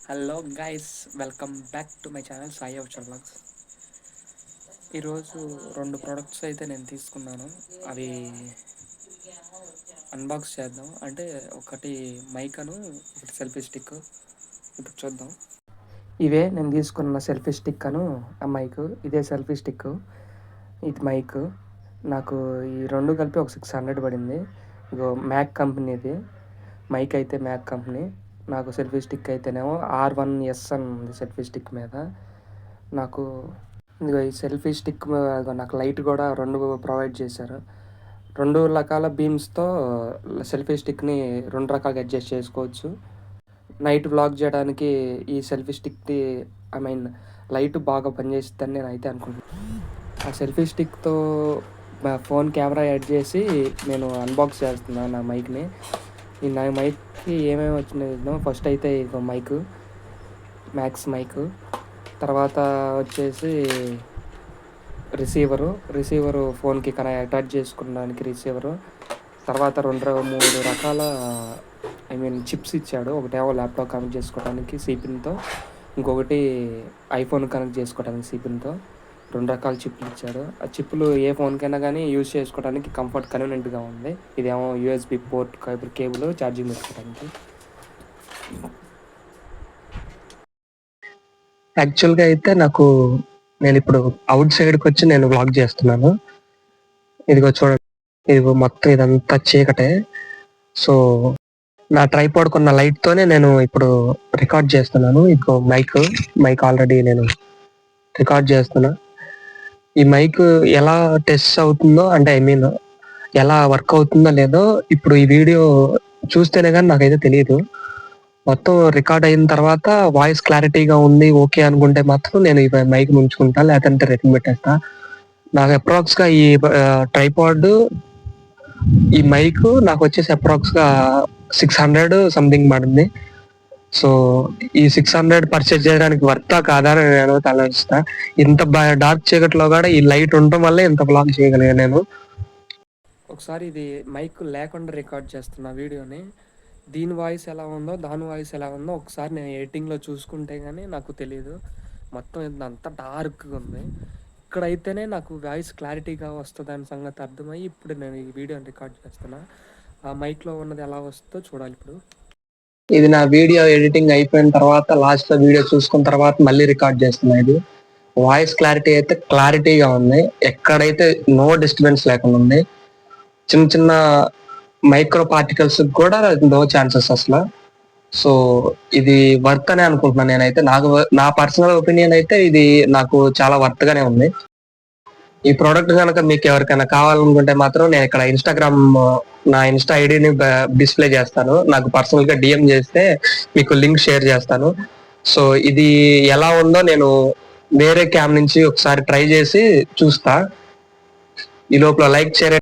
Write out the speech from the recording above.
Hello guys welcome back to my channel Sai Avachar blogs ఈరోజు రెండు products అయితే నేను తీసుకున్నాను. అవి అన్బాక్స్ చేద్దాం. అంటే ఒకటి మైక్ అను ఒకటి సెల్ఫీ స్టిక్ ఇప్పుడు చూద్దాం. ఇవే నేను తీసుకున్న సెల్ఫీ స్టిక్ అను ఆ మైక్. ఇదే సెల్ఫీ స్టిక్ ఇది మైక్. నాకు ఈ రెండు కలిపి ఒక సిక్స్ హండ్రెడ్ పడింది. ఇగో మ్యాక్ కంపెనీది మైక్ అయితే మ్యాక్ కంపెనీ నాకు సెల్ఫీ స్టిక్ అయితేనేమో ఆర్ వన్ ఎస్ అని ఉంది సెల్ఫీ స్టిక్ మీద. నాకు ఇదిగో ఈ సెల్ఫీ స్టిక్ నాకు లైట్ కూడా రెండు ప్రొవైడ్ చేశారు. రెండు రకాల బీమ్స్తో సెల్ఫీ స్టిక్ని రెండు రకాలుగా అడ్జస్ట్ చేసుకోవచ్చు. నైట్ బ్లాక్ చేయడానికి ఈ సెల్ఫీ స్టిక్ది ఐ మీన్ లైట్ బాగా పనిచేస్తుందని నేను అయితే అనుకుంటున్నాను ఆ సెల్ఫీ స్టిక్తో మా ఫోన్ కెమెరా యాడ్ చేసి నేను అన్బాక్స్ చేస్తున్నాను నా మైక్ని ఈ నా మైక్ ఏమేమి వచ్చినాయో ఫస్ట్ అయితే ఇదిగో మైక్ మ్యాక్స్ మైక్ తర్వాత వచ్చేసి రిసీవరు రిసీవరు ఫోన్కి కన అటాచ్ చేసుకోవడానికి రిసీవరు తర్వాత రెండు మూడు రకాల ఐ మీన్ చిప్స్ ఇచ్చాడు. ఒకటేమో ల్యాప్టాప్ కనెక్ట్ చేసుకోవడానికి సిపిన్తో ఇంకొకటి ఐఫోన్ కనెక్ట్ చేసుకోవడానికి సిపిన్తో రెండు రకాల చిప్లు ఇచ్చారు. ఆ చిప్లు ఏ ఫోన్కైనా కానీ యూజ్ చేసుకోవడానికి కంఫర్ట్ కన్వీనియంట్గా ఉంది. ఇదేమో USB port cable cable charging పెట్టుకోవడానికి. యాక్చువల్గా అయితే నాకు నేను ఇప్పుడు అవుట్ సైడ్కి వచ్చి నేను వ్లాగ్ చేస్తున్నాను. ఇదిగో చూడండి. ఇదిగో మొత్తం ఇదంతా చీకటే. సో నా ట్రైపాడ్ కొన్న లైట్తోనే నేను ఇప్పుడు రికార్డ్ చేస్తున్నాను. ఇదిగో మైక్ మైక్ ఆల్రెడీ నేను రికార్డ్ చేస్తున్నా. ఈ మైక్ ఎలా టెస్ట్ అవుతుందో అంటే ఐ మీన్ ఎలా వర్క్ అవుతుందో లేదో ఇప్పుడు ఈ వీడియో చూస్తేనే కానీ నాకైతే తెలియదు మొత్తం రికార్డ్ అయిన తర్వాత వాయిస్ క్లారిటీగా ఉంది ఓకే అనుకుంటే మాత్రం నేను ఈ మైక్ ఉంచుకుంటా లేదంటే రిటర్న్ పెట్టేస్తా. నాకు అప్రాక్స్గా ఈ ట్రైపాడ్ ఈ మైక్ నాకు వచ్చేసి అప్రాక్స్గా సిక్స్ హండ్రెడ్ సంథింగ్ పడింది. సో ఈ సిక్స్ హండ్రెడ్ పర్చేజ్ చేయడానికి వర్తా కాదా అని నేను ఆలోచిస్తా. ఇంత డార్క్ చీకట్లో కూడా ఈ లైట్ ఉండటం వల్ల ఇంత బ్లాక్ చేయగలిగా నేను. ఒకసారి ఇది మైక్ లేకుండా రికార్డ్ చేస్తున్న వీడియోని దీని వాయిస్ ఎలా ఉందో దాని వాయిస్ ఎలా ఉందో ఒకసారి నేను ఎడిటింగ్లో చూసుకుంటే కానీ నాకు తెలియదు మొత్తం అంతా డార్క్గా ఉంది. ఇక్కడైతేనే నాకు వాయిస్ క్లారిటీగా వస్తుంది అనే సంగతి అర్థమయ్యి ఇప్పుడు నేను ఈ వీడియోని రికార్డ్ చేస్తున్నా. ఆ మైక్లో ఉన్నది ఎలా వస్తుందో చూడాలి ఇప్పుడు. ఇది నా వీడియో ఎడిటింగ్ అయిపోయిన తర్వాత లాస్ట్లో వీడియో చూసుకున్న తర్వాత మళ్ళీ రికార్డ్ చేస్తున్నా ఇది. వాయిస్ క్లారిటీ అయితే క్లారిటీగా ఉంది. ఎక్కడైతే నో డిస్టర్బెన్స్ లేకుండా ఉంది. చిన్న చిన్న మైక్రో పార్టికల్స్ కూడా నో ఛాన్సెస్ అసలు. సో ఇది వర్త్ అనే అనుకుంటున్నాను నేనైతే. నాకు నా పర్సనల్ ఒపీనియన్ అయితే ఇది నాకు చాలా వర్త్ గానే ఉంది. ఈ ప్రోడక్ట్ కనుక మీకు ఎవరికైనా కావాలనుకుంటే మాత్రం నేను ఇక్కడ ఇన్స్టాగ్రామ్ నా ఇన్స్టా ఐడిని డిస్ప్లే చేస్తాను. నాకు పర్సనల్గా డిఎం చేస్తే మీకు లింక్ షేర్ చేస్తాను. సో ఇది ఎలా ఉందో నేను వేరే క్యామ్ నుంచి ఒకసారి ట్రై చేసి చూస్తా. ఈ లోపల లైక్ షేర్